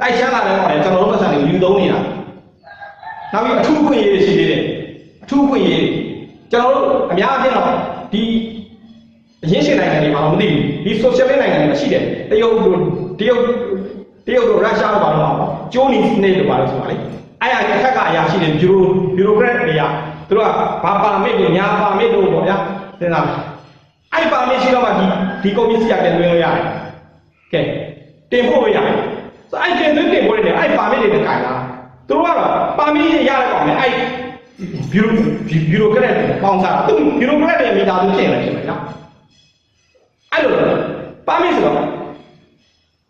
တိုက်ချမ်းလာတဲ့ကောင်လည်းကျွန်တော်တို့ပတ်စံတွေယူသုံးနေတာနောက်ပြီးအထူးခွင့်ရေးတွေရှိသေးတယ်အထူးခွင့်ရေးကျွန်တော်တို့အများအပြားတော့ဒီအရင်းရှင်နိုင်ငံတွေမှာမသိဘူးဒီ socialist နိုင်ငံတွေမှာရှိတယ်တရုတ်တို့တရုတ်တရုတ်တို့ရုရှားတို့ဘာလို့မှာကျိုးနီစနစ်တို့ဘာလို့ဆိုတာလေအဲ့အရာတစ်ခက်ကအရာရှိတယ်ဘီရိုဘီရိုကရက်တွေကသူတို့ကဘာပါမစ်တို့ညာပါမစ်တို့ပေါ့ဗျာစဉ်းစားအဲ့ပါမစ်ရှိတော့မှဒီဒီကုန်ပစ္စည်းရတယ်လွှဲလို့ရတယ်ကဲတင်ဖို့ရတယ် ဆိုအဲ့တင်သွင်းတင်ဖို့ရတယ်အဲ့ပါမစ်တွေနဲ့ကြိုင်လာသူတို့ကတော့ပါမစ်ရရတဲ့ကောင်နဲ့အဲ့ဘီရိုဘီရိုကရက်တွေပေါင်းစားတာသူဘီရိုကရက်တွေမိသားစုဖြစ်နေတယ်ဖြစ်မယ်နော်အဲ့လိုပါမစ်ဆိုတော့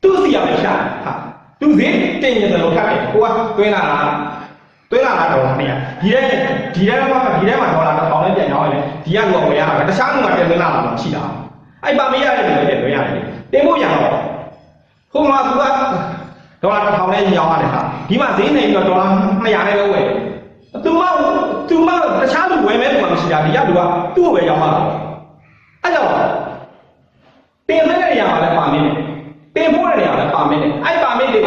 သူ့စီရမရှာဟာသူဈေးတင်နေတယ်လို့ခတ်တယ်ကိုကတွင်းလာတာတွင်းလာတာတော့မရဒီထဲဒီထဲမှာဒီထဲမှာဒေါ်လာတစ်ထောင်နဲ့ပြန်ရောင်းရတယ်ဒီကလူကဝယ်ရတာတခြားလူကတင်သွင်းလာတာမရှိတာအဲ့ပါမစ်ရတယ်လို့တင်သွင်းရတယ်တင်ဖို့ရတော့ဟိုမှာသူက ဒေါ်လာတစ်ထောင်နဲ့ရောင်းရတယ်ဟာဒီမှာဈေးနေပြီးတော့ဒေါ်လာ200နဲ့ပဲဝယ်သူမသူမတခြားလူဝယ်မဲ့သူမှမရှိတာဒီကလူကသူ့ကိုပဲရောင်းတာအဲ့တော့တင်တဲ့နေရာမှာလည်းပါမင်းတယ်တင်ဖို့တဲ့နေရာမှာလည်းပါမင်းတယ်အဲ့ပါမင်းတွေက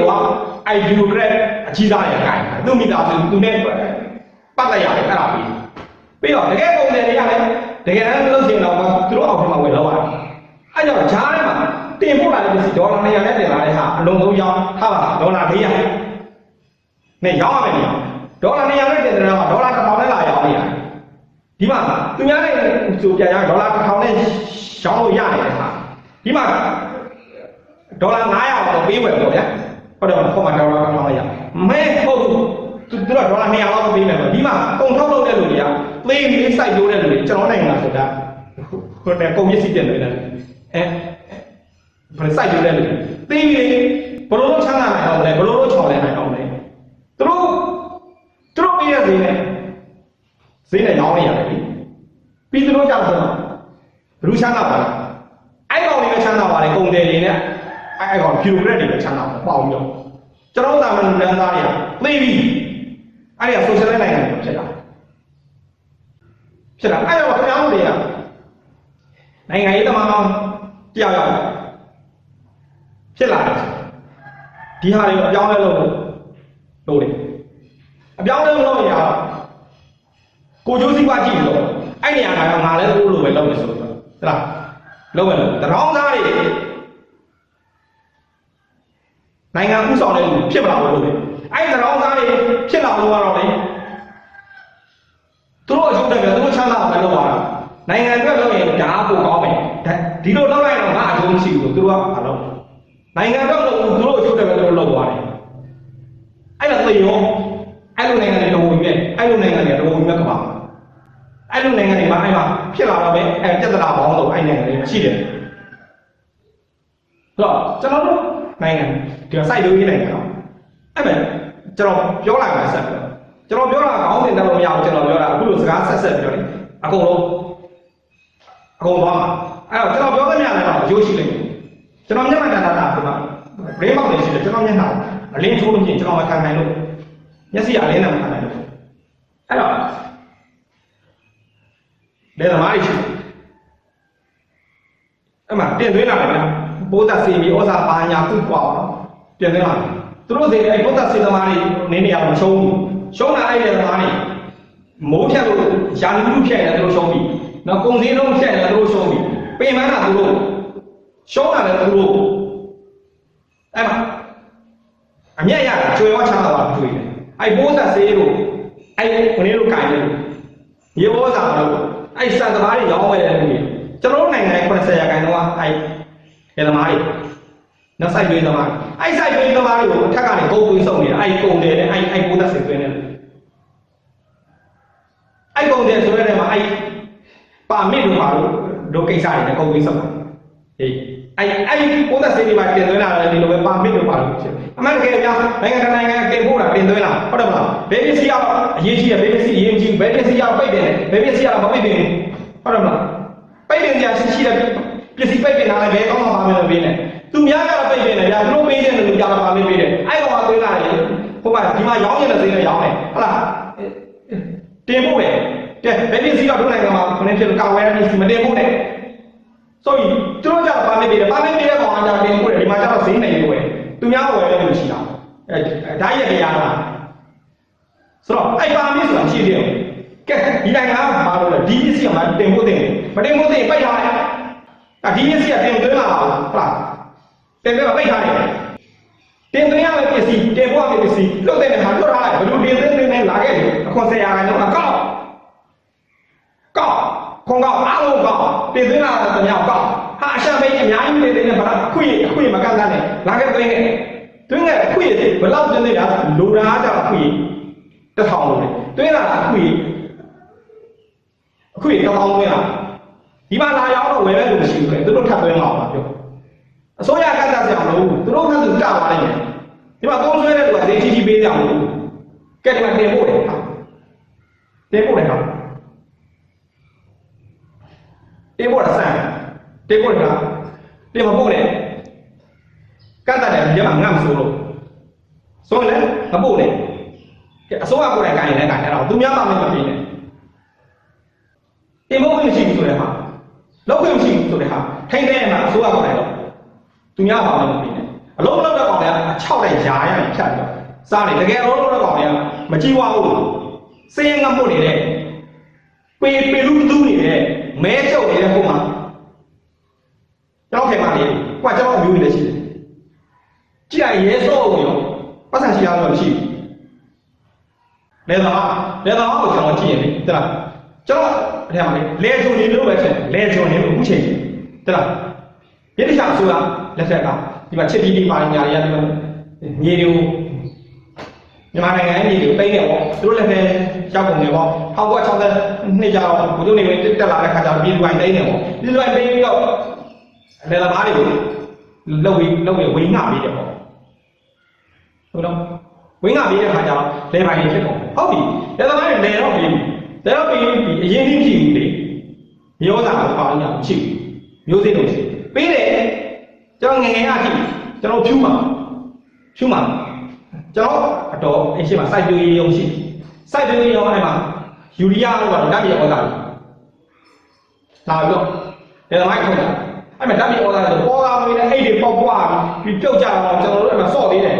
အဲ့ဒီလိုကရက်အကြီးစားရခိုင်သူမိသားစုသူနဲ့ပတ်သက်ရတယ်အဲ့ဒါပြီးပြီးတော့တကယ်ပုံစံတွေကလည်းတကယ်တမ်းလို့ရှိရင်တော့သူတို့အောက်ထဲမှာဝယ်လောက်ရတယ်အဲ့တော့ဂျားထဲမှာ တင်ဖို့လာတဲ့ပစ္စည်းဒေါ်လာ200နဲ့တင်လာတဲ့ဟာအလုံးစုံရောင်းထားပါဒေါ်လာ400နဲ့ရောင်းရမယ်နေရာဒေါ်လာ200နဲ့တင်တဲ့ဟာဒေါ်လာ1000နဲ့လာရောင်းနေရတယ်ဒီမှာသူများနဲ့ဆိုပြန်ရဒေါ်လာ1000နဲ့ရောင်းလို့ရတယ်ဟာဒီမှာဒေါ်လာ900တော့ပေးဝယ်ပေါ့ဗျာဟုတ်တယ်မဟုတ်မှာဒေါ်လာ1000လောက်ရမဲဟုတ်ဘူးသူတို့ကဒေါ်လာ200လောက်ပေးမယ်ပေါ့ဒီမှာကုန်ထုတ်လုပ်တဲ့လူတွေကသေးလေးစိုက်တိုးတဲ့လူတွေကျွန်တော်နိုင်ငံဆိုတာဟိုတယ်ကုန်ပစ္စည်းတင်နေတယ်အဲ ဘယ်စိုက်တိုးတဲ့လူသေးလေးဘယ်လိုလုပ်ချမ်းသာနိုင်အောင်လဲဘယ်လိုလုပ်ချော်လဲနိုင်အောင်လဲသူတို့သူတို့ပေးရဈေးနဲ့ဈေးနဲ့ရောင်းနေရတယ်ပြီးသူတို့ကြောက်ဆိုတော့ဘလူချမ်းသာပါလားအဲ့ကောင်တွေပဲချမ်းသာပါတယ်ကုန်တယ်တွေနဲ့အဲ့အဲ့ကောင်ဖြူကရက်တွေပဲချမ်းသာပါပေါအောင်ပြောကျွန်တော်တို့တာမန်လူတန်းသားတွေကသိပြီအဲ့ဒီကဆိုရှယ်လစ်နိုင်ငံတွေဖြစ်တာဖြစ်တာအဲ့တော့ခင်ဗျားတို့တွေကနိုင်ငံရေးသမားတယောက်ယောက် ဖြစ်လာတယ်ဒီဟာတွေအပြောင်းလဲလုပ်လို့တယ်အပြောင်းလဲလုပ်ရအောင်ကိုကျိုးစည်းပွားကြည့်လို့အဲ့နေရာမှာငါလည်းကိုလိုပဲလုပ်နေဆိုတော့ဟုတ်လားလုံးဝလုံးတရောင်းသားတွေနိုင်ငံဥဆောင်တဲ့လူဖြစ်မလာဘူးလို့ပဲအဲ့ဒီတရောင်းသားတွေဖြစ်လာလို့ကတော့လေသူတို့အကျိုးတက်တယ်သူတို့ချမ်းသာအောင်လုပ်ရတာနိုင်ငံအတွက်လုပ်ရင်ဒါပိုကောင်းမယ်ဒီလိုလုပ်လိုက်တော့ငါအကျိုးမရှိဘူးသူတို့ကမလုပ် နိုင်ငံအတွက်လုပ်သူတို့အကျိုးတက်တယ်သူတို့လုပ်သွားတယ်အဲ့ဒါသေရောအဲ့လိုနိုင်ငံတွေတော်ဝင်မြဲအဲ့လိုနိုင်ငံတွေတော်ဝင်မြဲကပါအဲ့လိုနိုင်ငံတွေမှာအဲ့မှာဖြစ်လာတော့ပဲအဲ့ပြဿနာပေါင်းတော့အဲ့နိုင်ငံတွေရှိတယ်ဆိုတော့ကျွန်တော်တို့နိုင်ငံဒီစိုက်လို့ရေးနိုင်ငံတော့အဲ့မဲ့ကျွန်တော်ပြောလိုက်ပါဆက်ပြောကျွန်တော်ပြောတာခေါင်းစဉ်တက်လို့မရဘူးကျွန်တော်ပြောတာအခုလိုစကားဆက်ဆက်ပြောတယ်အကုန်လုံးအကုန်သွားမှာအဲ့တော့ကျွန်တော်ပြောသမျှလည်းတော့ရိုးရှိလိမ့်မယ် ကျွန်တော်မျက်မှန်တန်တာတာဒီမှာဘရင်းပေါက်နေရှိတယ်ကျွန်တော်မျက်နှာအလင်းထိုးလို့ရှိရင်ကျွန်တော်မခံနိုင်လို့မျက်စိအလင်းနဲ့မခံနိုင်လို့အဲ့တော့လေသမားတွေရှိတယ်အဲ့မှာတင်သွင်းလာတယ်ဗျာပိုးသက်စီမီဩဇာပါညာကုကွာအောင်တင်သွင်းလာတယ်သူတို့စီအဲ့ပိုးသက်စီသမားတွေနေနေရအောင်ရှုံးဘူးရှုံးတာအဲ့ဒီသမားတွေမိုးဖြတ်လို့ရာလူလူဖြတ်ရတယ်သူတို့ရှုံးပြီနောက်ကုံစည်းလုံးဖြတ်ရတယ်သူတို့ရှုံးပြီပင်မန်းတာသူတို့ ရှုံးတာလည်းသူတို့အဲ့မှာအမျက်ရတာကျွေရောချမ်းသာတာတွေ့တယ်အဲ့ပိုးသက်စီတို့အဲ့ခொနည်းတို့ကြိုင်တယ်ရေဩဇာတို့အဲ့စံသမားတွေရောင်းဝယ်တဲ့လူတွေကျွန်တော်တို့နိုင်ငံရဲ့80ရာခိုင်နှုန်းကအဲ့ဒီသမားတွေနောက်ဆိုင်တွေသမားအဲ့ဆိုင်တွေသမားတွေကိုအထက်ကနေဂုတ်သွေးဆုံးနေတာအဲ့ကုန်တယ်နဲ့အဲ့အဲ့ပိုးသက်စီသွင်းနေတယ်အဲ့ကုန်တယ်ဆိုတဲ့နေရာမှာအဲ့ပါမစ်တို့ပါလို့ဒုကိစ္စတွေနဲ့ဂုတ်သွေးဆုံးတာဟေး အဲ့အဲ့ပိုးသက်စီတွေပါတင်သွင်းလာတယ်ဒီလိုပဲပါမစ်တို့ပါလို့ဖြစ်အမှန်တကယ်များနိုင်ငံတကာနိုင်ငံကတင်ပို့တာတင်သွင်းလာဟုတ်တယ်မလားဘယ်ပစ္စည်းကတော့အရေးကြီးတယ်ဘယ်ပစ္စည်းအရေးကြီးဘယ်ပစ္စည်းကတော့ပိတ်တယ်ဘယ်ပစ္စည်းကတော့မပိတ်ဘူးဟုတ်တယ်မလားပိတ်တယ်ကြာရှိရှိတဲ့ပစ္စည်းပိတ်တယ်နားလည်းဘယ်ကောင်းမှပါမယ်လို့ပြင်းတယ်သူများကတော့ပိတ်တယ်ဗျာသူတို့ပေးတဲ့လူကြတော့ပါမေးပေးတယ်အဲ့ကောင်ကသွင်းလာတယ်ဟိုမှာဒီမှာရောင်းနေတဲ့စိမ်းနဲ့ရောင်းတယ်ဟုတ်လားတင်ပို့တယ်ကဲဘယ်ပစ္စည်းတော့တို့နိုင်ငံမှာခொနဲ့ဖြစ်လို့ကာဝယ်ရတဲ့ပစ္စည်းမတင်ပို့နဲ့ ဆိုရင်သူတို့ကြတော့ပါမေးပေးတယ်ပါမေးပေးတဲ့ကောင်ကကြတင်ပို့တယ်ဒီမှာကျတော့ဈေးနေရွယ်သူများဝယ်တယ်လို့ရှိတာအဲဓာတ်ရတရားလားဆိုတော့အဲ့ပါမစ်ဆိုတာရှိတယ်ကဲဒီနိုင်ငံကဘာလို့လဲဒီပစ္စည်းကမှတင်ဖို့တင်မတင်ဖို့တင်ပိတ်ထားလိုက်ဒါဒီပစ္စည်းကတင်သွင်းလာတာဟုတ်လားတင်သွင်းပိတ်ထားတယ်တင်သွင်းရမယ့်ပစ္စည်းတင်ဖို့ရမယ့်ပစ္စည်းလွတ်တဲ့ဟာလွတ်ထားလိုက်ဘယ်လိုတင်သွင်းနေလဲလာခဲ့တယ်အခွန်ဆရာကတော့ကောက်ကောက်ခွန်ကောက်အားလုံးကောက် တင်သွင်းလာတဲ့တမြောက်ကောက်ဟာအရှမ်းပိတ်အများကြီးတင်သွင်းနေဘာအခွင့်အခွင့်မကန့်တဲ့လာခဲ့သွင်းခဲ့သွင်းခဲ့အခွင့်အဘယ်လောက်တင်နေတာလိုတာကြအခွင့်တစ်ထောင်လို့တွင်းလာတာအခွေအခွေတောင်းအောင်တွင်းလာဒီမှာလာရောက်တော့ဝယ်မဲ့လူမရှိဘူးလေသူတို့ထပ်သွင်းအောင်ပါပြောအစိုးရကတ္တဆရာမလို့သူတို့ကသူကြသွားလိုက်မယ်ဒီမှာသုံးဆွဲတဲ့လူကဈေးကြီးကြီးပေးကြအောင်လို့ကဲဒီမှာတင်ဖို့တယ်ဟာတင်ဖို့တယ်ဟာ တင်ဖို့ရဆန်တင်ဖို့ရတင်မဖို့တယ်ကတ္တတယ်ဒီမှာငတ်မဆိုးလို့ဆိုရင်လည်းမဖို့နဲ့အစိုးရကိုယ်တိုင်ကိုင်နေတဲ့ကိုင်အဲ့တော့သူများပါမင်းမပြင်းနဲ့တင်ဖို့မရှိဘူးဆိုတဲ့ဟာလောက်ခွင့်မရှိဘူးဆိုတဲ့ဟာထိန်းတဲ့မှာအစိုးရကိုယ်တိုင်တော့သူများပါမင်းမပြင်းနဲ့အလုံးလုံးတဲ့ကောင်တွေကအချောက်တဲ့ຢာရရင်ဖြတ်ပြီးတော့စားနေတကယ်အလုံးလုံးတဲ့ကောင်တွေကမကြည့်ဝဘူးစင်းငတ်မှုနေတဲ့ ပေပေလူတူးနေတဲ့မဲကျုပ်နေတဲ့ပုံမှာတော့ခင်ပါလေကွာကျွန်တော်မျိုးတွေလည်းရှိတယ်ကြည့်လိုက်ရဲစော့ဘူးရောပတ်စံရှိရတော့မရှိဘူးလေသာလေသာကိုကျွန်တော်ကြည့်ရင်လေတလားကျွန်တော်အထက်မှာလေလေချုံနေလို့ပဲဖြစ်လေချုံနေလို့အခုချိန်တလားယတိချာဆိုတာလက်ဆက်ကဒီမှာချစ်တီတီပါညာတွေကဒီမှာမြေတွေကိုမြန်မာနိုင်ငံရဲ့မြေတွေကိုတိတ်နေပေါ့သူတို့လည်းပဲ ရောက်ပုံနေပေါ့1960နှစ်ကြာတော့ဘုသူနေတက်လာတဲ့ခါကျတော့ပြည်သူပိုင်းတိတ်နေပေါ့ပြည်သူပိုင်းတိတ်ပြီးတော့လေသာဘားတွေကိုလောက်ပြီးလောက်ပြီးဝိငှပြီးတယ်ပေါ့ဟုတ်တော့ဝင်းကပြီးတဲ့ခါကျတော့လဲပိုင်းလေးဖြစ်ကုန်ဟုတ်ပြီလက်သမားတွေလဲတော့ပြီးလဲတော့ပြီးပြီအရင်ကြီးဖြစ်ဘူးလေမျိုးသားကိုပါရအောင်ချိမျိုးစိတ်လို့ရှိပြီးတယ်ကျွန်တော်ငငယ်ရကြည့်ကျွန်တော်ဖြူမှာဖြူမှာကျွန်တော်အတော်အရှိမစိုက်ပျိုးရေးရုံရှိ စိုက်ပျိုးရေးရုံအဲ့မှာယူရီးယားလို့ကတော့ဓာတ်မြေဩဇာလာပြီးတော့လက်သမားထုတ်တာအဲ့မှာဓာတ်မြေဩဇာဆိုပေါ်ကားမင်းနဲ့အိတ်တွေပေါက်ပွားပြီးပြုတ်ကြတော့ကျွန်တော်တို့အဲ့မှာစော့သေးတယ်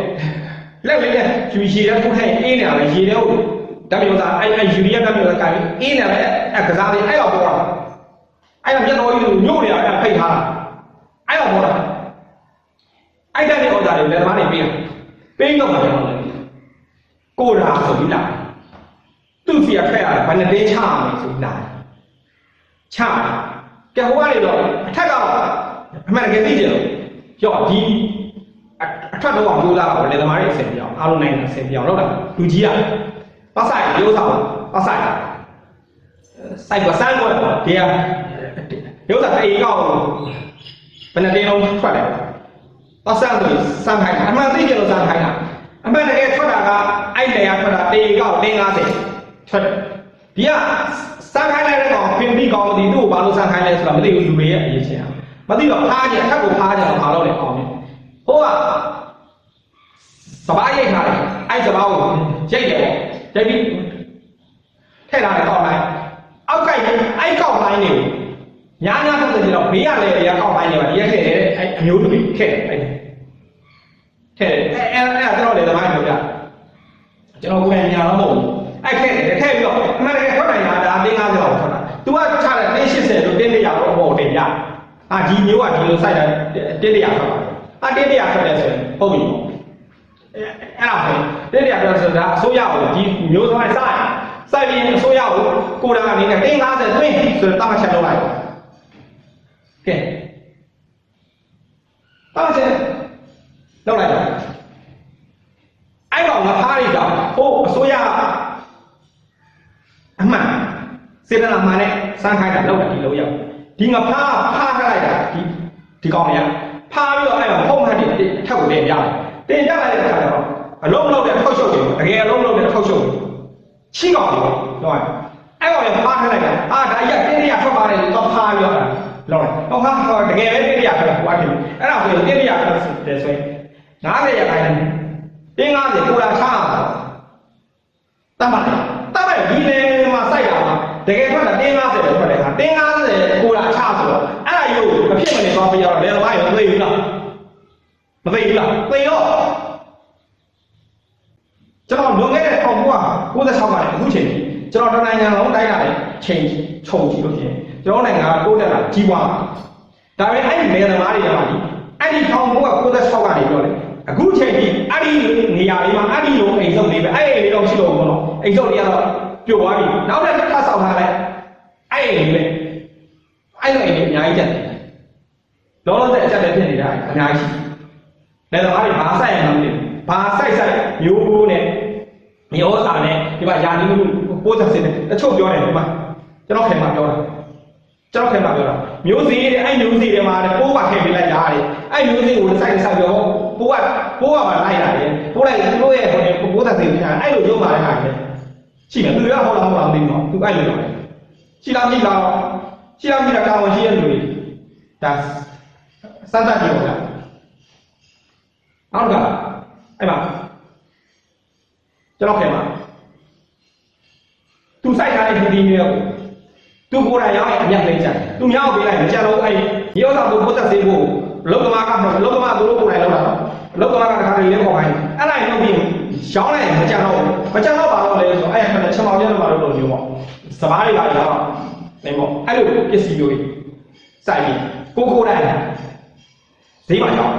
လက်လေးနဲ့ယူရီတဲ့ဖုတ်ထိုင်အေးနေတာပဲရေတဲ့ဟုတ်ဓာတ်မျိုးသားအဲ့အဲ့ယူရီးယားဓာတ်မျိုးသားကိုင်အေးနေတယ်အဲ့ကစားလေးအဲ့တော့ပေါ်တာအဲ့တော့မျက်တော်ကြီးညို့နေတာအဲ့ဖိတ်ထားတာအဲ့တော့ပေါ်တာအဲ့တဲ့အော်ဒါတွေလက်သမားတွေပေးတာပေးတော့မှကျွန်တော်လည်းကိုရာဆိုပြီးလာ သူ့စီရထွက်ရတယ်ဘယ်နဲ့တင်းချရမယ်ဆိုပြီးလာချကဲဟိုကနေတော့အထက်ကအမှန်တကယ်သိကြတယ်ရောဒီအထက်တော့အောင်ကြိုးစားတာပေါ့လေသမားတွေအဆင်ပြေအောင်အားလုံးနိုင်အဆင်ပြေအောင်လုပ်တာလူကြီးကပတ်ဆိုင်ရိုးစားပါပတ်ဆိုင်စိုက်ပါစမ်းတော့ဒီကရိုးစားအေးကောက်ဘယ်နဲ့တင်းလုံးထွက်တယ်ပတ်ဆိုင်ဆိုစမ်းခိုင်းတာအမှန်သိကြလို့စမ်းခိုင်းတာအမှန်တကယ်ထွက်တာကအဲ့လေရထွက်တာတေးကောက်350 ထွက်တယ်ဒီကစမ်းခိုင်းလိုက်တဲ့ကောင်ပင်ပြီးကောင်ဒီတို့ဘာလို့စမ်းခိုင်းလဲဆိုတာမသိဘူးလူတွေရဲ့အရေးချင်းမသိတော့ဖားကြအထက်ကိုဖားကြတော့ဘာလို့လဲအောင်နေဟိုကစပားရိတ်ထားတယ်အဲ့စပားကိုရိတ်တယ်ပေါ့ရိတ်ပြီးထည့်လာတယ်ကောက်လိုက်အောက်ကအဲ့ကောက်ပိုင်းနေညာညာဆက်စကြတော့ဘေးရလေတွေကကောက်ပိုင်းနေပါဒီရက်ထည့်တယ်အဲ့အမျိုးတွေထည့်တယ်အဲ့ထည့်တယ်အဲ့အဲ့အဲ့ကျွန်တော်လေသမားပြောပြကျွန်တော်ကိုယ်ညာတော့မဟုတ်ဘူးအဲ့ထည့်တယ်ထည့် ပြီးတော့အမှန်တကယ်ထွက်နိုင်တာဒါတင်း50လောက်ထွက်တာ तू ကချတယ်တင်း80လို့တင်း100တော့အပေါ်တင်ပြအာဒီမျိုးကဒီလိုစိုက်တာတင်း100ထွက်ပါတယ်အာတင်း100ထွက်တယ်ဆိုရင်ဟုတ်ပြီအဲ့အဲ့ဒါဆိုတဲ့ရပြောဆိုတာအစိုးရကိုဒီမျိုးသွားစိုက်စိုက်ပြီးအစိုးရကိုကိုယ်တိုင်အနေနဲ့တင်း50သွင်းဆိုတော့တာမချက်လုပ်လိုက်ကဲတာမချက်လုပ်လိုက်တော့အဲ့တော့ငါဖားရတော့ဟိုအစိုးရအမှန် စေတနာမှန်နဲ့စမ်းခိုင်းတာလောက်တာဒီလိုရောက်ဒီငါဖားဖားထားလိုက်တာဒီဒီကောင်တွေကဖားပြီးတော့အဲ့မှာဖုံးမှတ်တွေထပ်ကိုတင်ပြလိုက်တင်ပြလိုက်တဲ့အခါကျတော့အလုံးလုံးတဲ့ထောက်ရှုပ်တွေတကယ်အလုံးလုံးတဲ့ထောက်ရှုပ်ချိကောင်တွေတော့အဲ့ကောင်လည်းဖားထားလိုက်တာအာဒါကြီးကတင်းတရထွက်ပါတယ်တော့ဖားပြီးတော့လောက်တယ်တော့ဟာတကယ်ပဲတင်းတရထွက်တာဟိုအပြင်အဲ့ဒါဆိုရင်တင်းတရထွက်တယ်ဆိုရင်90ရခိုင်တင်း90ကိုလာချားတတ်ပါတယ်တတ်ပါတယ်ဒီလေမှာစိုက်တာမှာတကယ်ထွက်တာတင်း90ပဲထွက် တယ်ခါတင်း90ကိုလာချားဆိုတော့အဲ့ဒါယူမဖြစ်မနေသွားပြရတော့လေတော့ဘာရောသိဘူးလားမသိဘူးလားသိတော့ကျွန်တော်လွန်ခဲ့တဲ့1996ကနေအခုချိန်ထိကျွန်တော်တနိုင်ငံလုံးတိုင်းလာတဲ့ချိန်ခြုံကြည့်လို့ရှိရင်ကျွန်တော်နိုင်ငံကတိုးတက်လာကြီးပွားလာဒါပေမဲ့အဲ့ဒီမေသမားတွေကမှဒီအဲ့ဒီ1996ကနေပြောတယ်အခုချိန်ထိအဲ့ဒီနေရာလေးမှာအဲ့ဒီလိုအိမ်စုံလေးပဲအဲ့ဒီလေးတော့ရှိတော့ဘူးနော်အိမ်စုံလေးကတော့ပြိုသွားပြီနောက်တစ်ခါဆောက်ထားလိုက် အဲ့ဒီလေးပဲအဲ့လိုအိမ်တွေအများကြီးကျန်တယ်လောလောဆယ်အချက်ပဲဖြစ်နေတာအများကြီးရှိတယ်လက်သမားတွေဘာဆိုင်ရမှာမသိဘူးဘာဆိုင်ဆိုင်မျိုးကိုနဲ့မျိုးစာနဲ့ဒီမှာယာနီမှုပိုးသက်စင်းနဲ့တချို့ပြောတယ်ဒီမှာကျွန်တော်ခင်မှာပြောတာကျွန်တော်ခင်မှာပြောတာမျိုးစီတဲ့အဲ့မျိုးစီတွေမှာပိုးပါခင်ပေးလိုက်တာတဲ့အဲ့မျိုးစီကိုဆိုင်ဆိုင်ပြောပိုးကပိုးကမှလိုက်တာလေပိုးလိုက်သူတို့ရဲ့ဟိုပိုးသက်စင်းကအဲ့လိုရုံပါတဲ့ဟာလေရှိတယ်သူကဟောလားဟောလားမသိဘူးနော်သူအဲ့လိုပြောတယ် ရှိလားမရှိလားရှိလားမရှိလားကာဝန်ရှိရဲ့လူတွေဒါစမ်းသပ်ကြည့်ပါလားနောက်ကအဲ့မှာကျွန်တော်ခင်မှာသူစိုက်ထားတဲ့ဒီမျိုးကိုသူကိုယ်တိုင်ရောက်ရင်အမြတ်သိမ်းချင်သူမြောက်ပေးလိုက်မကြတော့အဲ့ရောစာကိုဘုသက်စေးဖို့လောကမာကမလောကမာသူတို့ကိုယ်တိုင်လောက်တာလောကမာကတခါတည်းလေးခေါ်ခိုင်းအဲ့ဒါရင်တော့ပြီးရှောင်းလိုက်မကြတော့မကြတော့ပါတော့လေဆိုအဲ့ခဏချက်မောင်ကျတော့ပါတော့လို့ပြောပေါ့ စပားတွေပါတော့နေပေါ့အဲ့လိုပစ္စည်းမျိုးကြီးစိုက်ပြီးကိုကိုယ်တိုင်ဈေးမှာရောက်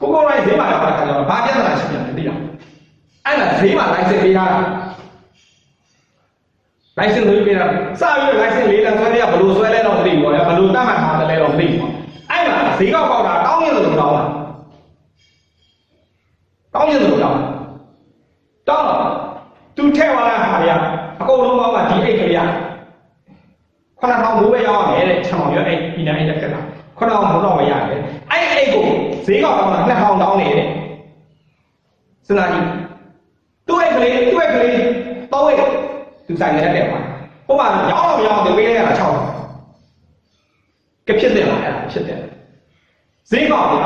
ကိုကိုရိုင်းဈေးမှာရောက်တဲ့ခါကျတော့ဘာပြဿနာရှိပြန်လဲသိလားအဲ့ဒါဈေးမှာ license ပေးထားတာ license လေးပေးတာစပြီး license လေးလမ်းဆွဲရဘယ်လိုဆွဲလဲတော့မသိဘူးပေါ့ဗျာဘယ်လိုတတ်မှတ်ထားတယ်လဲတော့မသိဘူးပေါ့အဲ့မှာဈေးကောက်ပေါက်တာတောင်းရင်လို့တောင်းတာတောင်းရင်လို့တောင်းတောင်းသူထဲသွားတဲ့ဟာတွေ ကအကုန်လုံးပေါင်းကဒီအိတ်ကလေးကခဏထောင်မိုးပဲရောက်ရမယ်တဲ့ခြံအောင်ရအဲ့ဒီနိုင်တဲ့ကက်တာခဏအောင်မိုးတော့မရတယ်အဲ့အိတ်ကိုဈေးကောက်ပေါက်တာ2000တောင်းနေတယ်စဉ်းစားကြည့်သူ့အိတ်ကလေးသူ့အိတ်ကလေးတော့အိတ်သူဆိုင်နေတဲ့တဲ့ပါဟိုမှာရောင်းတော့ရောင်းတယ်ပေးလိုက်ရတာ6ကဖြစ်တယ်လားအဲ့ဒါဖြစ်တယ်ဈေးကောက်တယ်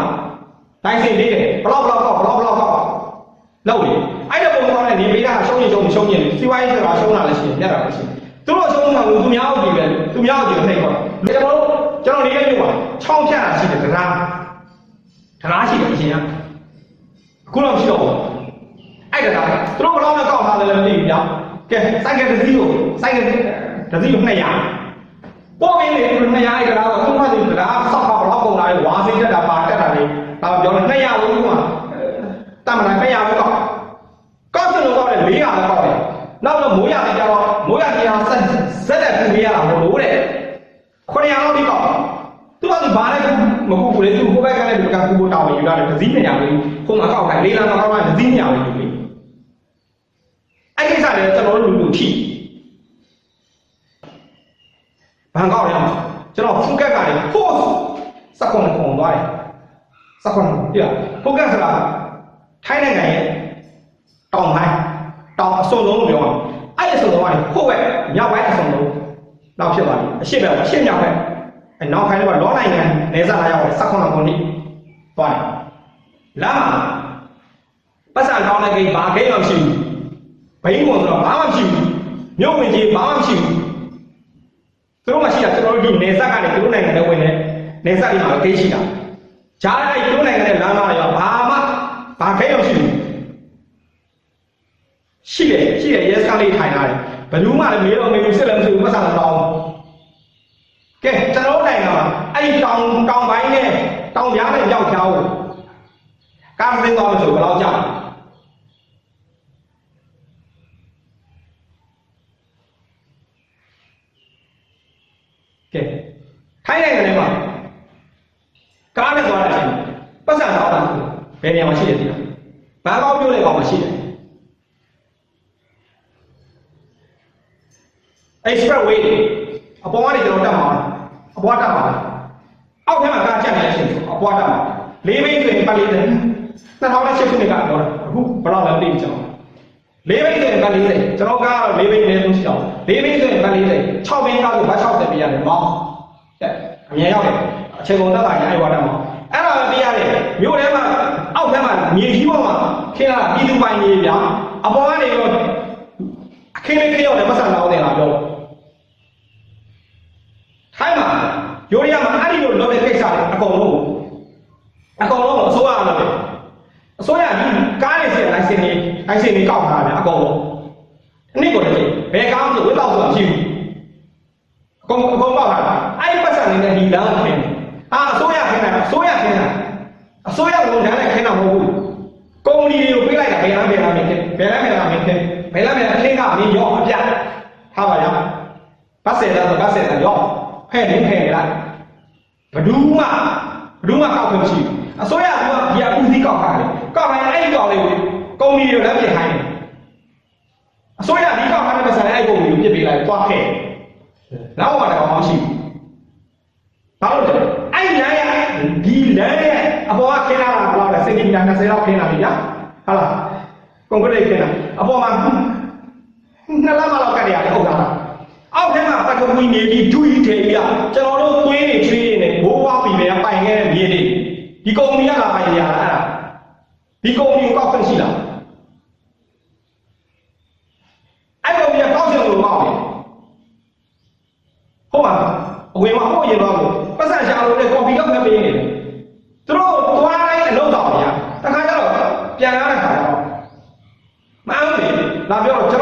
တိုင်းစင်လေးတယ်ဘလောက်ဘလောက်ကောက်ဘလောက်ဘလောက်ကောက်လောက်လေအဲ့တဲ့ပုံစံ နဲ့နေပေးတာရှုံးရင်ရှုံးရှုံးရင်စီဝိုင်းဆိုတာရှုံးတာလည်းရှိတယ်ညက်တာလည်းရှိတယ်သူတို့ရှုံးတာကသူများအောင်ကြည့်ပဲသူများအောင်ကြည့်နှိပ်ပါကျွန်တော်တို့ကျွန်တော်နေတဲ့မြို့မှာချောင်းဖြတ်တာရှိတယ်တရားတရားရှိတယ်အရှင်ကအခုတော့မရှိတော့ဘူးအဲ့ဒါကသူတို့ဘယ်လောက်နဲ့ကောက်ထားတယ်လဲမသိဘူးဗျာကဲစိုက်ကတစ်စီးကိုစိုက်ကတစ်စီးကို200ပေါ်ရင်းလေ200အဲ့ဒါတော့သူ့ဖတ်သူတရားဆောက်ပါဘလောက်ပုံလာလဲဝါစိတ်တက်တာပါတက်တာလေဒါပြောတယ်200လို့ကတမန်တိုင်း200ပဲကောက်ကောက်စလို့ကောက်တယ် 400လည်းကောက်တယ်နောက်တော့မိုးရတဲ့ကြတော့မိုးရကြီးအောင်ဆက်ဆက်တဲ့ပူပေးရတာမလို့တဲ့900လောက်ဒီကောက်သူကသူဘာလဲမဟုတ်ဘူးလေသူဟိုဘက်ကလည်းဒီကကူဖို့တောင်းယူတာလေဒဇီး200လေးဟိုမှာကောက်ခိုင်းလေးလမ်းမှာကောက်ခိုင်းဒဇီး200လေးယူလေအဲ့ဒီကိစ္စတွေကျွန်တော်တို့လူလူထိဘန်ကောက်ရောက်ကျွန်တော်ဖူကက်ကနေဟိုးစက်ကွန်ခုံသွားတယ်စက်ကွန်ပြဖူကက်ဆိုတာထိုင်းနိုင်ငံရဲ့တောင်ပိုင်း တောင်အစုံလုံးလို့ပြောအောင်အဲ့ဒီအစုံလုံးကနေဟိုးဘက်မြောက်ပိုင်းအစုံလုံးနောက်ဖြစ်သွားပြီအရှေ့ဘက်အရှေ့မြောက်ဘက်အဲနောက်ခိုင်းတော့လောနိုင်ငံနေစားလာရောက်စက်ကွန်ခုံနေသွားတယ်လမ်းမှာပတ်စံကောင်းတဲ့ဂိမ်းဘာဂိမ်းမှမရှိဘူးဘိန်းကုန်ဆိုတော့ဘာမှမရှိဘူးမြို့ဝင်ကြီးဘာမှမရှိဘူးသူတို့မှရှိတာကျွန်တော်တို့ဒီနေဆက်ကနေသူတို့နိုင်ငံထဲဝင်တယ်နေဆက်ဒီမှာဂိမ်းရှိတာဂျားလိုက်သူတို့နိုင်ငံထဲလမ်းမတွေရောဘာမှဘာဂိမ်းမှမရှိဘူးရှိတယ်ရှိတယ်ရဲစခန်းလေးထိုင်လာတယ် ဘယ်သူမှလည်းမေးတော့မေးဘူးစစ်လည်းမစစ်ဘူးပတ်စံတော့တောင်းကဲကျွန်တော်တို့နိုင်ငံမှာအဲ့ဒီတောင်တောင်ပိုင်းနဲ့တောင်ပြားနဲ့ရောက်ချောင်းကားစင်းသွားလို့ဆိုဘယ်တော့ကြာလဲကဲထိုင်းနိုင်ငံထဲမှာကားနဲ့သွားတာရှိတယ်ပတ်စံတော့တာဘယ်နေရာမှာရှိတယ်ဒီလားဘန်ကောက်မြို့လေကောင်မှာရှိတယ် expressway အပေါ်ကနေကျွန်တော်တက်မှာအပေါ်တက်မှာအောက်ထဲမှာကားချက်နေတဲ့အချိန်အပေါ်တက်မှာလေးဘိန်းဆိုရင်ပတ်လေးတယ်2008ခုနှစ်ကတော့အခုဘယ်လောက်လဲမသိဘူးကျွန်တော်လေးဘိန်းဆိုရင်ပတ်40ကျွန်တော်ကားကတော့လေးဘိန်းနဲ့သုံးရှိအောင်လေးဘိန်းဆိုရင်ပတ်40 6ဘိန်းကားဆိုဘတ်60ပြရတယ်မောင်းတဲ့အမြင်ရောက်တယ်အချိန်ကုန်တက်တာညာအိုက်ဝါတက်မှာအဲ့ဒါပဲပြရတယ်မြို့ထဲမှာအောက်ထဲမှာမြေကြီးပေါ်မှာခင်းလာပြည်သူပိုင်ကြီးဗျာအပေါ်ကနေရောအခင်းလေးခင်းရောက်တယ်ပတ်စံလောင်းတယ်လားပြောထိုင်းမှာ ယိုရီးယားမှာအဲ့ဒီလိုလုပ်တဲ့ကိစ္စတွေအကုန်လုံးအကုန်လုံးအစိုးရကလုပ်တယ်အစိုးရဒီကားတွေစီလိုင်စင်တွေအလိုင်စင်တွေကောက်ထားတယ်အကုန်လုံးအနည်းကိုတည်းဘယ်ကောင်းဆိုဝိတောက်ဆိုတာရှိဘူးအကုန်အကုန်ကောက်ထားတာအဲ့ဒီပတ်စံနေတဲ့ဒီလမ်းကိုခင်းတယ်အာအစိုးရခင်းတာအစိုးရခင်းတာအစိုးရဝန်ထမ်းနဲ့ခင်းတာမဟုတ်ဘူးကုမ္ပဏီတွေကိုပေးလိုက်တာဘယ်လမ်းဘယ်လမ်းမင်းခင်းဘယ်လမ်းဘယ်လမ်းမင်းခင်းဘယ်လမ်းဘယ်လမ်းခင်းကမင်းရောအပြတ်ထားပါရဘတ်ဆယ်လားဆိုဘတ်ဆယ်လားရောဖဲ့နေဖဲ့နေလိုက် ဘဒူးမှဘဒူးမှကောက်ခွင့်မရှိဘူးအစိုးရကဒီအကူစီးကောက်ထားတယ်ကောက်ထားရင်အဲ့ဒီကောက်လေးကိုကုမ္ပဏီတွေလက်ပြခိုင်းတယ်အစိုးရဒီကောက်ထားတဲ့ပတ်စံအဲ့ဒီကုမ္ပဏီကိုပြစ်ပေးလိုက်သွားခဲ့နောက်မှတော့မရှိဘူးဘာလို့လဲအဲ့ဒီလမ်းရဒီလမ်းရအပေါ်ကခင်းလာတာဘယ်လောက်လဲစင်တီမီတာ20လောက်ခင်းလာပြီဗျာဟုတ်လားကွန်ကရစ်ခင်းလာအပေါ်မှာနှစ်လမ်းမလောက်ကတည်းကဟုတ်တာ အောက်ထဲမှာပထဝီမြေကြီးဒူးကြီးထေကြီးကကျွန်တော်တို့သွေးတွေချွေးနေဘိုးဘွားပြီပဲပိုင်ခဲ့တဲ့မြေတွေဒီကုမ္ပဏီကလာပိုင်နေရတာအဲ့ဒါဒီကုမ္ပဏီကိုကောက်ခွင့်ရှိလားအဲ့ကုမ္ပဏီကကောက်ချင်လို့ကောက်တယ်ဟုတ်ပါအဝင်မှာဟုတ်ရင်တော့ပတ်စံရှာလို့လေကော်ဖီကောက်ခွင့်ပေးနေတယ်သူတို့သွားတိုင်းအလုပ်တော်ဗျာတခါကျတော့ပြန်လာတဲ့ခါတော့မအောင်လေလာပြောတော့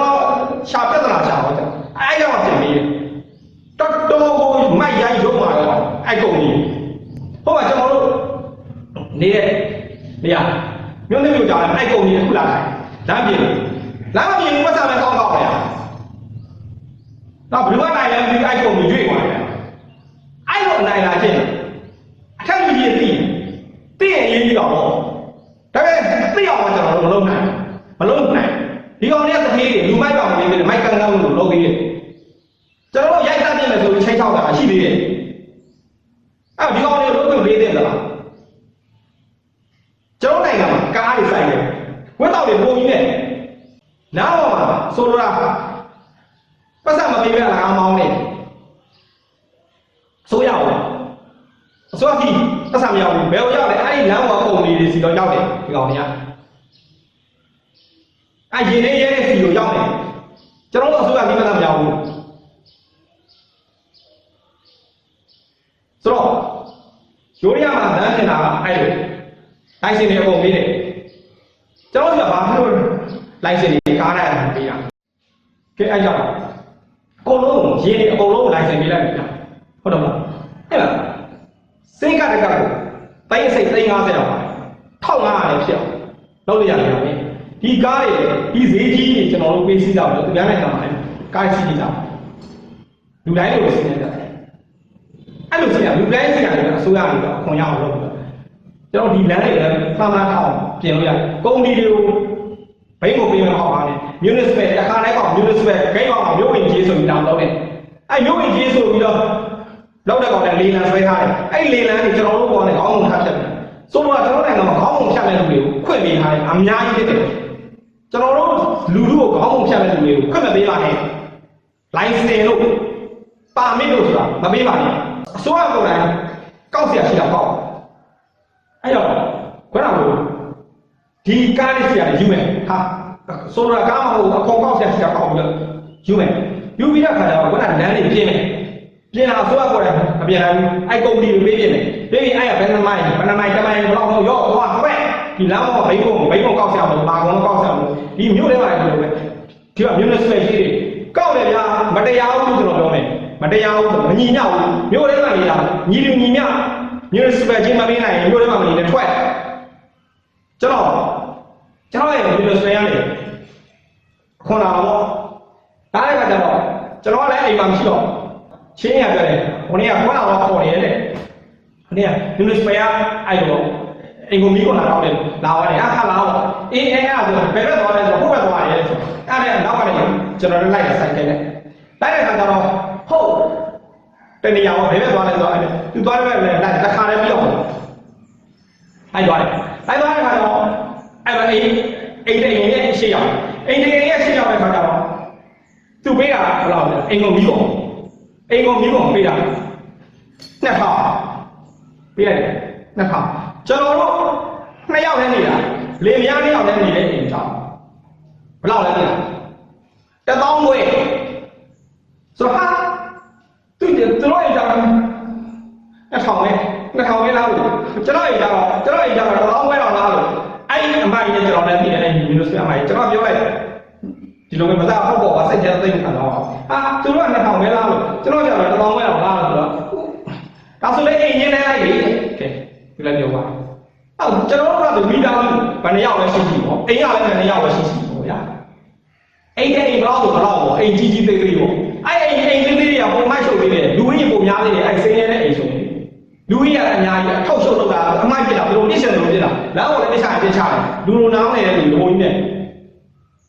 အဲ့ကုမ္ပဏီဟုတ်ပါကျွန်တော်တို့နေတဲ့နေရာမြို့နယ်မြို့ကြားအဲ့ကုမ္ပဏီတစ်ခုလာတယ်လမ်းပြင်လမ်းမပြင်ဘူးပတ်စံပဲကောက်ကောက်ပဲတော့ဘယ်လိုနိုင်လဲဒီအဲ့ကုမ္ပဏီရွေ့သွားတယ်အဲ့လိုနိုင်လာချင်းအထက်လူကြီးသိသိရင်ရေးပြီးတော့ဒါပေမဲ့သိအောင်ကျွန်တော်တို့မလုပ်နိုင်မလုပ်နိုင်ဒီကောင်တွေကတစ်ထေးလူမိုက်ကောင်လေးတွေမိုက်ကန်ကန်လို့လုပ်သေးတယ်ကျွန်တော်တို့ရိုက်တတ်နေမယ်ဆိုရင်ချိန်ချောက်တာရှိသေးတယ် အဲ့ဒီကောင်တွေလုပ်ခွင့်ပေးတယ်လားကျွန်တော်နိုင်ငံမှာကားတွေဆိုင်တယ်ဝက်တော့တွေပုံကြီးနဲ့နားပေါ်မှာဆိုလိုတာပတ်စံမပေးပြလားအမောင်းနဲ့ဆိုရအောင်အစိုးရကြီးပတ်စံမရောက်ဘူးဘယ်ကိုရောက်လဲအဲ့ဒီလမ်းပေါ်ပုံလေးတွေစီတော့ရောက်တယ်ဒီကောင်တွေကအဲ့ရင်လေးရဲတဲ့စီကိုရောက်တယ်ကျွန်တော်တို့အစိုးရကြီးပတ်စံမရောက်ဘူးဆိုတော့ ရိုးရမှာလမ်းနေတာကအဲ့လိုလိုင်စင်တွေအကုန်ပေးတယ်ကျွန်တော်တို့ကဘာဖြစ်လို့လိုင်စင်တွေကားနိုင်အောင်ပေးတာကဲအဲ့ကြောင့်အကုန်လုံးရင်းနေအကုန်လုံးလိုင်စင်ပေးလိုက်ပြီလားဟုတ်တယ်မလားအဲ့လားစိတ်ကတကကိုတိုင်းစိတ်သိန်း50တော့ပါတယ်1500လည်းဖြစ်အောင်လုပ်လို့ရတယ်ဗျဒီကားတွေဒီဈေးကြီးတွေကျွန်တော်တို့ပေးစီးတာလို့သူများနိုင်ငံမှာကားစီးနေတာလူတိုင်းလိုစီးနေတယ် အဲ့လိုစီးရလူတိုင်းစီးရတယ်အစိုးရတွေကအခွန်ရအောင်လုပ်ပြီးတော့ကျွန်တော်ဒီလမ်းတွေလည်းဖမ်းဖမ်းထောင်ပြင်လို့ရတယ်ကုမ္ပဏီတွေကိုဘိန်းကိုပေးမအောင်ပါနဲ့ municipal တစ်ခါတိုင်းကောင် municipal ဂိမ်းကောင်မြို့ဝင်ကြီးဆိုပြီးတောင်းတော့တယ်အဲ့မြို့ဝင်ကြီးဆိုပြီးတော့လောက်တဲ့ကောင်နဲ့လေလံဆွဲထားတယ်အဲ့လေလံတွေကျွန်တော်တို့ပေါ်နဲ့ခေါင်းကုန်ထားဖြတ်တယ်ဆိုတော့ကျွန်တော်နိုင်ငံမှာခေါင်းကုန်ဖြတ်မဲ့လူတွေကိုခွင့်ပေးထားတယ်အများကြီးဖြစ်တယ်ကျွန်တော်တို့လူလူကိုခေါင်းကုန်ဖြတ်မဲ့လူတွေကိုခွင့်မပေးပါနဲ့ license လို့ ပါမစ်လို့ဆိုတာမပေးပါနဲ့အစိုးရကိုယ်တိုင်ကောက်เสียရှိတာကောက်အဲ့တော့ခွဲတော်လို့ဒီကားလေးစီရတယ်ယူမယ်ဟာဆိုတော့ကားမဟုတ်အကောင်ကောက်เสียရှိတာကောက်ပြီးတော့ယူမယ်ယူပြီးတဲ့ခါကျတော့ခွဲတော်လမ်းလေးပြင်းမယ်ပြင်လာအစိုးရကိုယ်တိုင်မပြင်နိုင်ဘူးအဲ့ကုမ္ပဏီကိုပေးပြင်မယ်ပေးရင်အဲ့ကဘယ်နှမိုင်ဘယ်နှမိုင်တမိုင်ဘယ်လောက်တော့ရော့သွားခွဲဒီလမ်းပေါ်ဘိန်းကုန်ဘိန်းကုန်ကောက်เสียမလို့ပါကုန်ကောက်เสียမလို့ဒီမြို့ထဲမှာလည်းဒီလိုပဲဒီကမြို့နယ်ဆွဲကြီးတွေကောက်တယ် တရားဘူးမညီညွတ်ဘူးမြို့ထဲမှာနေတာညီလူညီမျှ municipal ချင်းမပေးနိုင်ရင်မြို့ထဲမှာမနေနဲ့ထွက်ကျွန်တော်ကျွန်တော်ရဲ့ municipal ကနေခွန်လာတော့ဒါလည်းကကြတော့ကျွန်တော်ကလည်းအိမ်မှာမရှိတော့ချင်းရပြောတယ်ခொနည်းကခွန်လာတော့ခေါ်နေတယ်ခொနည်းက municipal ကအဲ့လိုအိမ်ကိုမီးကိုလာတော့တယ်လာသွားတယ်အခါလာတော့အေးအဲ့အဲ့ဒါဆိုဘယ်ဘက်သွားလဲဆိုတော့ဘုဘက်သွားတယ်ဆိုအဲ့ဒါနောက်ကနေကျွန်တော်တို့လိုက်ဆိုင်ကဲလိုက်လိုက်တဲ့ခါကျတော့ ဟုတ်တနေရာကဘယ်ဘက်သွားလဲဆိုတော့အဲ့သူသွားတဲ့ဘက်လည်းလိုက်တစ်ခါလည်းပြီးအောင်အဲ့သွားတယ်အဲ့သွားတဲ့ခါကျတော့အဲ့မအိမ်အိမ်တိန်ရဲ့ရှေ့ရောက်အိမ်တိန်ရဲ့ရှေ့ရောက်တဲ့ခါကျတော့သူပေးတာဘယ်လောက်လဲအိမ်ကုန်ပြီးကုန်အိမ်ကုန်ပြီးကုန်ပေးတာနှစ်ထောင်ပေးလိုက်တယ်နှစ်ထောင်ကျွန်တော်တို့နှစ်ယောက်တည်းနေတာလေများနှစ်ယောက်တည်းနေတဲ့အိမ်ကြောင့်ဘယ်လောက်လဲသိလားတစ်သောင်းခွဲဆိုတော့ဟာ သူတို့တို့အိမ်ကြောင့်နှစ်ထောင်ပဲနှစ်ထောင်ပဲလားလို့ကျွန်တော်အိမ်ကြောင့်ကျွန်တော်အိမ်ကြောင့်တစ်သောင်းခွဲတော့လားလို့အဲ့ဒီအမိုက်နဲ့ကျွန်တော်လည်းသိတယ်အဲ့ဒီမျိုးဆွဲအမိုက်ကျွန်တော်ပြောလိုက်ဒီလိုပဲမစားဟုတ်ပေါ့ပါစိတ်ထဲသိမခံတော့ဟာသူတို့က2000ပဲလားလို့ကျွန်တော်ကျတော့1000ပဲတော့လားလို့ဆိုတော့ဒါဆိုလေအိမ်ရင်းနေလိုက်ပြီကဲဒီလည်းပြောပါအော်ကျွန်တော်တို့ကမိသားစုဘယ်နှယောက်လဲရှိရှိပေါ့အိမ်ကလည်းဘယ်နှယောက်လဲရှိရှိပေါ့ဗျာအိမ်တဲ့အိမ်ဘလောက်ဆိုဘလောက်ပေါ့အိမ်ကြီးကြီးသေးသေးပေါ့အဲ့အိမ်အိမ် သေးသေးတွေကပုံမိုက်ချုပ်သေးတယ်လူကြီးပုံများသေးတယ်အဲ့စိနေတဲ့အိမ်ဆိုရင်လူကြီးကအများကြီးအထောက်ရှုပ်လုပ်တာအမိုက်ပြတာဘယ်လိုပြစ်ရှင်လို့ပြတာလောက်ကိုလည်းပြချပြချတယ်လူလူနောင်းနေတဲ့လူလိုကြီးနဲ့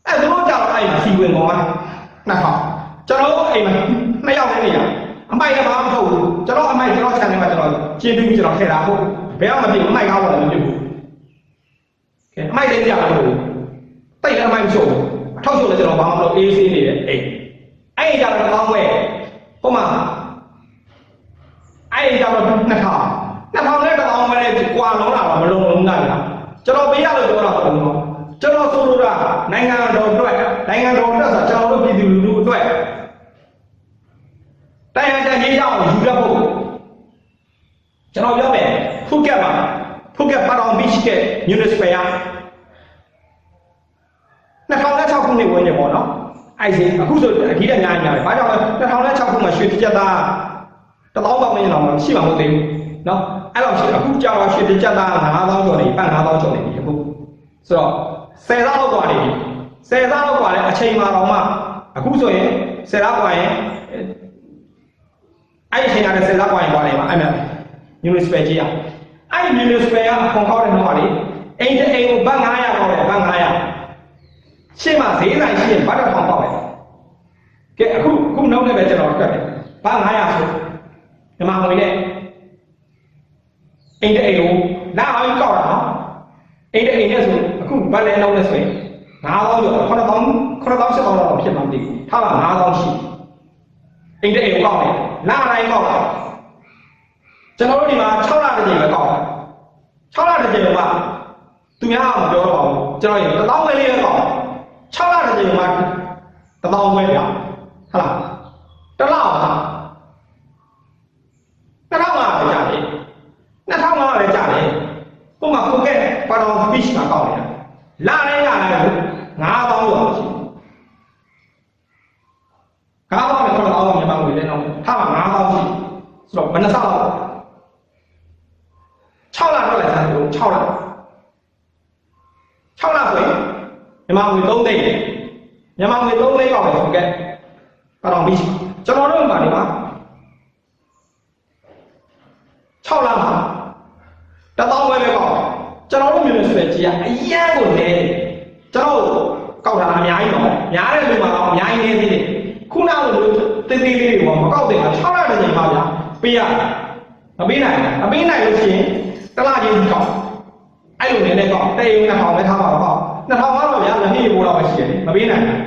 အဲ့သူတို့ကြောက်အဲ့စီဝင်ကောနှစ်ခေါက်ကျွန်တော်အိမ်မှာနှစ်ယောက်နေနေရအမိုက်ကဘာမှမထုတ်ဘူးကျွန်တော်အမိုက်ကျွန်တော်ခြံထဲမှာကျွန်တော်ကျင်းပြီးကျွန်တော်ထည့်တာဟုတ်ဘယ်မှမဖြစ်အမိုက်ကားပေါ်လည်းမဖြစ်ဘူးကဲအမိုက်လေးကြတာမဟုတ်ဘူးတိတ်လည်းအမိုက်မချုပ်ဘူးအထောက်ရှုပ်လည်းကျွန်တော်ဘာမှမလုပ်အေးဆေးနေတယ်အိမ်အဲ့ဒီကြတော့ကောင်းဝဲ ဟိုမှာအဲ့ဒီကြတော့နှစ်ထောင်နှစ်ထောင်နဲ့တစ်ထောင်ပဲကွာလုံးလာတော့မလုံးလုံးနိုင်လားကျွန်တော်ပေးရလို့ပြောတာပေါ့နော်ကျွန်တော်ဆိုလိုတာနိုင်ငံတော်အတွက်နိုင်ငံတော်အတွက်ဆိုကျွန်တော်တို့ပြည်သူလူထုအတွက်တိုင်းရတဲ့ရေးရအောင်ယူရဖို့ကျွန်တော်ပြောမယ်ဖုကက်ပါဖုကက်ပါတော်ဘီချ်ကမြူနစ်စပယ်ယာ2006ခုနှစ်ဝင်နေပေါ့နော် အဲ့ဒီအခုဆိုဒီတက်များများတယ်ဘာကြောင့်လဲ2006ခုမှာရွှေတစ်ကြက်သားတသောပေါင်းနေတော့ရှိမှာမဟုတ်သေးဘူးနော်အဲ့လိုရှိအခုကြာတော့ရွှေတစ်ကြက်သား9000ကျော်နေပတ်9000ကျော်နေပြီအခုဆိုတော့10သားလောက်กว่าနေပြီ10သားလောက်กว่าလဲအချိန်မှာတော့မှအခုဆိုရင်10သားกว่าရင်အဲ့ဒီအချိန်ကလည်း10သားกว่าရင်กว่าနေမှာအဲ့မဲ့မြူနစ်စပယ်ကြီးอ่ะအဲ့ဒီမြူနစ်စပယ်ကခွန်ကောက်တဲ့နှောင်းပါလေအိမ်တအိမ်ကိုဘတ်900ကောက်တယ်ဘတ်900 ရှင်းမှာဈေးဆိုင်ရှိရင်ဘတ်တစ်ထောင်ပေါက်တယ်ကဲအခုအခုနောက်နဲ့ပဲကျွန်တော်တွက်တယ်ဘတ်900ဆိုဒီမှာငွေနဲ့အိမ်တအိမ်ကိုလာအောင်ကောက်တာနော်အိမ်တအိမ်နဲ့ဆိုအခုဘတ်လဲနောက်နဲ့ဆိုရင်9000ကျော်9000 9000 8000လောက်ဖြစ်မှမသိဘူးထားပါ9000ရှိအိမ်တအိမ်ကိုကောက်တယ်လာတိုင်းကောက်တာကျွန်တော်တို့ဒီမှာ6လတစ်ကြိမ်ပဲကောက်တာ6လတစ်ကြိမ်မှာသူများကမပြောတော့ဘူးကျွန်တော်ရင်1000ပဲလေးပဲကောက်6လ တစ်ကြိမ်မှာ1000ပဲပြဟုတ်လားတစ်လပါ2500ပဲကြာတယ်2500ပဲကြာတယ်ပုံမှန်ကိုကဲပါတော်ဘစ်မှာကောက်နေတာလာတိုင်းလာတိုင်း9000ကျော်ရှိ9000နဲ့9000မြန်မာငွေလဲတော့ထားပါ9000ရှိဆိုတော့ဘယ်နှဆောက်လောက်6လတော့လည်းစားတယ်6လ6လဆိုရင်မြန်မာငွေ3သိန်း မြန်မာငွေ3သိန်းကောက်တယ်ဆိုကဲပါတော်ဘစ်ကျွန်တော်တို့မှာဒီမှာ6လမှာတသောင်းပဲပဲကောက်ကျွန်တော်တို့မျိုးဆိုတဲ့ကြီးကအရန်ကိုနေကျွန်တော်ကောက်တာအများကြီးတော့များတဲ့လူမှာတော့အများကြီးနေသေးတယ်ခုနကလိုတေးသေးလေးတွေကမကောက်တဲ့က6လတကြိမ်ပါဗျာပေးရမပေးနိုင်မပေးနိုင်လို့ရှိရင်တစ်လချင်းကောက်အဲ့လိုနေနေကောက်တေးရုံ2000ပဲထားပါတော့ 2000ကတော့ဗျာနှစ်ဘိုးတော့ပဲရှိတယ်မပေးနိုင်ဘူး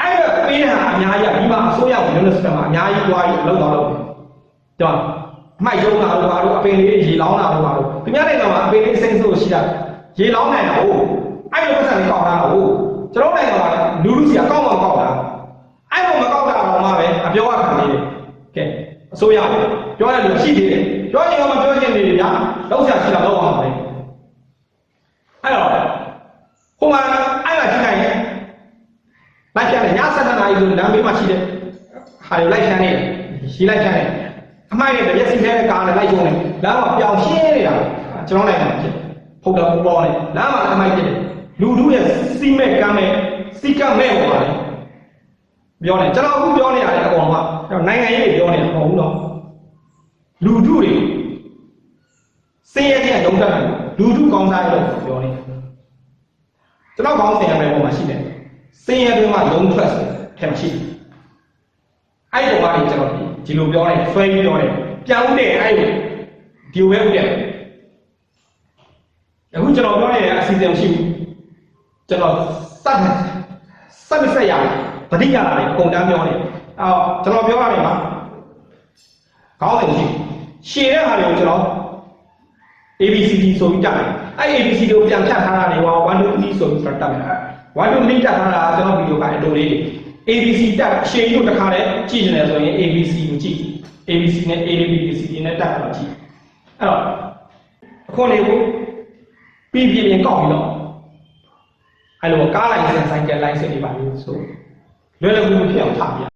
အဲ့တော့ပေးတာအများကြီးဒီမှာအစိုးရကိုမျိုးနဲ့စတက်မှာအများကြီးတွားပြီးလောက်တော့လို့ကြောက်မိုက်ရုံးလာလို့ပါတော့အပင်လေးရေလောင်းလာလို့ပါတော့သူများနိုင်ငံမှာအပင်လေးစိမ့်ဆိုးရှိတာရေလောင်းနိုင်တာဟုတ်အဲ့လိုပတ်စံလေးကောက်တာဟုတ်ကျွန်တော်နိုင်ငံမှာလူလူစီကကောက်မှကောက်တာအဲ့လိုမကောက်တာတော့မှပဲအပြောရခံနေတယ်ကဲအစိုးရပြောရလို့ရှိသေးတယ်ပြောရင်တော့မပြောချင်နေတယ်ဗျာလောက်ဆရာရှိတာလောက်အောင်ပါလေအဲ့တော့ဟိုမှာအဲ့ကကြည့်နိုင်လိုက်ပြန်တယ်ည7နာရီဆိုလမ်းဘေးမှာရှိတယ် ဟာတွေလိုက်ချမ်းနေတယ်ရှိလိုက်ချမ်းနေတယ်အမိုက်နဲ့တရက်စီထဲကားနဲ့လိုက်ကျုံနေလမ်းမှာပျောင်ရှင်းနေတာကျွန်တော်နိုင်ငံမှာဖြစ်ဖုတ်တော်ပူပေါ်နေလမ်းမှာအမိုက်ဖြစ်တယ်လူတို့ရဲ့စီမဲ့ကမ်းမဲ့စီကမဲ့ပေါ်ပါလေပြောနေကျွန်တော်အခုပြောနေရတယ်အကောင်ကနိုင်ငံရေးပြောနေတာမဟုတ်ဘူးတော့လူတို့တွေစင်းရဲတဲ့ဒုံတက်တယ်လူတို့ကောင်းစားရလို့ပြောနေကျွန်တော်ကောင်းစင်ရမယ်ပုံမှာရှိတယ်စင်းရဲတွေမှာလုံးထွက်တယ်ထဲမှာရှိတယ် အဲ့ဒီကောင်ကကျွန်တော်ဒီလိုပြောတယ်ဆွဲပြီးပြောတယ်ပြောင်းတယ်အဲ့ဒီဝဲဥတယ်အခုကျွန်တော်ပြောနေတဲ့အစီအစဉ်ရှိဘူးကျွန်တော်စက်စက်ဆက်ရတတိယလာတယ်ပုံတန်းပြောနေအော်ကျွန်တော်ပြောရတယ်ပါခေါင်းစဉ်ရှိရှည်တဲ့ဟာတွေကိုကျွန်တော် ABCD ဆိုပြီးတက်တယ်အဲ့ ABCD ကိုပြန်ဖြတ်ထားတာတွေဟော1 2 3ဆိုပြီးတော့တက်တယ်1 2 3တက်ထားတာကျွန်တော်ဗီဒီယိုကအတူလေး ABC တက်အရှိန်တို့တစ်ခါတည်းကြည့်နေတယ်ဆိုရင် ABC ကိုကြည့် ABC နဲ့ ABCD နဲ့တက်တော့ကြည့်အဲ့တော့အခုနေကိုပြီးပြင်းပြင်းကောက်ပြီးတော့အဲ့လိုကားလိုင်းစင်ဆိုင်ကယ်လိုင်းစင်တွေပါလို့ဆိုလွယ်လွယ်ကူကူဖြစ်အောင်ထားပြရ